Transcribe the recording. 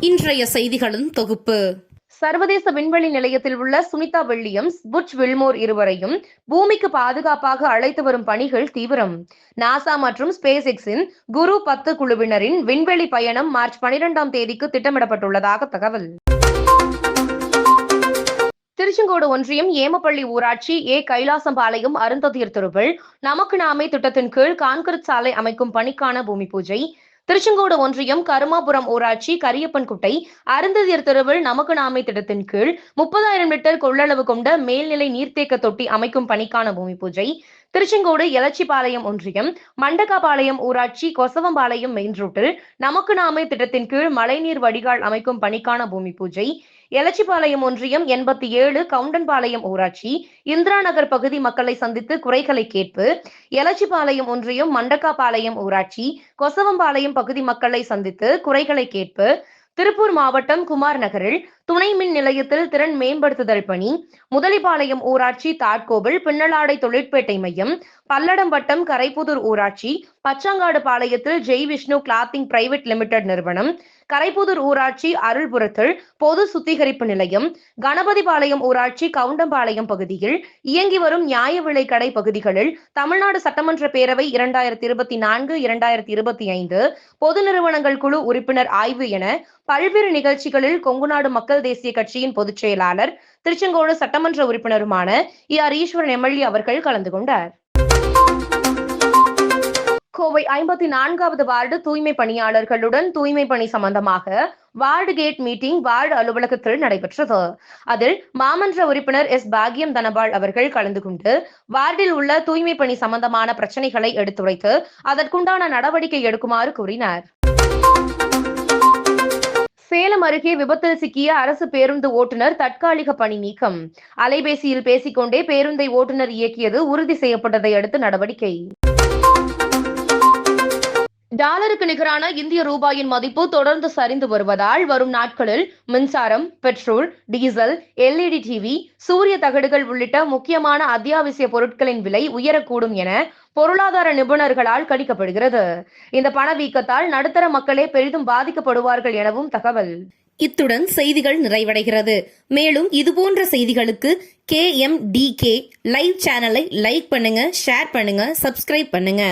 இன்றைய செய்திகளின் தொகுப்பு. சர்வதேச விண்வெளி நிலையத்தில் உள்ள சுனிதா வில்லியம்ஸ் புட்ச் வில்மோர் இருவரையும் பூமிக்கு பாதுகாப்பாக அழைத்து வரும் பணிகள் தீவிரம். நாசா மற்றும் ஸ்பேஸ் எக்ஸின் குரு பத்து குழுவினரின் விண்வெளி பயணம் மார்ச் பனிரெண்டாம் தேதிக்கு திட்டமிடப்பட்டுள்ளதாக தகவல். திருச்செங்கோடு ஒன்றியம் ஏமப்பள்ளி ஊராட்சி ஏ. கைலாசம்பாளையம் அருந்ததியர் திருவில் நமக்கு நாமே திட்டத்தின் கீழ் கான்கிரீட் சாலை அமைக்கும் பணிக்கான பூமி பூஜை. திருச்செங்கோடு ஒன்றியம் கருமாபுரம் ஊராட்சி கரியப்பன்குட்டை அருந்ததியர் தெருவில் நமக்கு நாமை திட்டத்தின் கீழ் முப்பதாயிரம் லிட்டர் கொள்ளளவு கொண்ட மேல்நிலை நீர்த்தேக்க தொட்டி அமைக்கும் பணிக்கான பூமி பூஜை. திருச்செங்கோடு எலச்சிபாளையம் ஒன்றியம் மண்டகாபாளையம் ஊராட்சி கொசவம்பாளையம் மெயின் ரோட்டில் நமக்கு நாமே திட்டத்தின் கீழ் மழைநீர் வடிகால் அமைக்கும் பணிக்கான பூமி பூஜை. எலச்சிபாளையம் ஒன்றியம் எண்பத்தி ஏழு கவுண்டன்பாளையம் ஊராட்சி இந்திரா நகர் பகுதி மக்களை சந்தித்து குறைகளை கேட்பு. எலச்சிபாளையம் ஒன்றியம் மண்டக்காபாளையம் ஊராட்சி கொசவம்பாளையம் பகுதி மக்களை சந்தித்து குறைகளை கேட்பு. திருப்பூர் மாவட்டம் குமார் நகரில் துணை மின் நிலையத்தில் திறன் மேம்படுத்துதல் பணி. முதலிபாளையம் ஊராட்சி தாட்கோவில் பின்னலாடை தொழிற்பேட்டை மையம் பல்லடம்பட்டம் கரைப்புதூர் ஊராட்சி பச்சாங்காடு பாளையத்தில் Jai Vishnu clothing private limited நிறுவனம் கரைப்புதூர் ஊராட்சி அருள்புரத்தில் பொது சுத்திகரிப்பு நிலையம் கணபதிபாளையம் ஊராட்சி கவுண்டம்பாளையம் பகுதியில் இயங்கி வரும் நியாய விலை கடை பகுதிகளில் தமிழ்நாடு சட்டமன்ற பேரவை இரண்டாயிரத்தி இருபத்தி நான்கு இரண்டாயிரத்தி இருபத்தி ஐந்து பொது நிறுவனங்கள் குழு உறுப்பினர் ஆய்வு என பல்வேறு நிகழ்ச்சிகளில் கொங்குநாடு மக்கள் தேசிய கட்சியின் பொதுச் செயலாளர் திருச்செங்கோடு சட்டமன்ற உறுப்பினருமான இ ஆர் ஈஸ்வரன் எம்எல்ஏ அவர்கள் கலந்து கொண்டார். கோவை ஐம்பத்தி நான்காவது வார்டு தூய்மை பணியாளர்களுடன் தூய்மை பணி சம்பந்தமாக வார்டு கேட் மீட்டிங் வார்டு அலுவலகத்தில் நடைபெற்றது. அதில் மாமன்ற உறுப்பினர் எஸ். பாகியம் தனபால் அவர்கள் கலந்து கொண்டு வார்டில் உள்ள தூய்மை பணி சம்பந்தமான பிரச்சனைகளை எடுத்துரைத்து அதற்குண்டான நடவடிக்கை எடுக்குமாறு கூறினார். சேலம் அருகே விபத்தில் சிக்கிய அரசு பேருந்து ஓட்டுநர் தற்காலிக பணி நீக்கம். அலைபேசியில் பேசிக்கொண்டே பேருந்தை ஓட்டுநர் இயக்கியது உறுதி செய்யப்பட்டதை அடுத்து நடவடிக்கை. டாலருக்கு நிகரான இந்திய ரூபாயின் மதிப்பு தொடர்ந்து சரிந்து வருவதால் வரும் நாட்களில் மின்சாரம் பெட்ரோல் டீசல் எல்இடி டிவி சூரிய தகடுகள் உள்ளிட்ட முக்கியமான அத்தியாவசிய பொருட்களின் விலை உயரக்கூடும் என பொருளாதார நிபுணர்களால் கணிக்கப்படுகிறது. இந்த பணவீக்கத்தால் நடுத்தர மக்களே பெரிதும் பாதிக்கப்படுவார்கள் எனவும் தகவல். இத்துடன் செய்திகள் நிறைவடைகிறது. மேலும் இதுபோன்ற செய்திகளுக்கு K M T K live சேனலை லைக் பண்ணுங்க ஷேர் பண்ணுங்க சப்ஸ்கிரைப் பண்ணுங்க.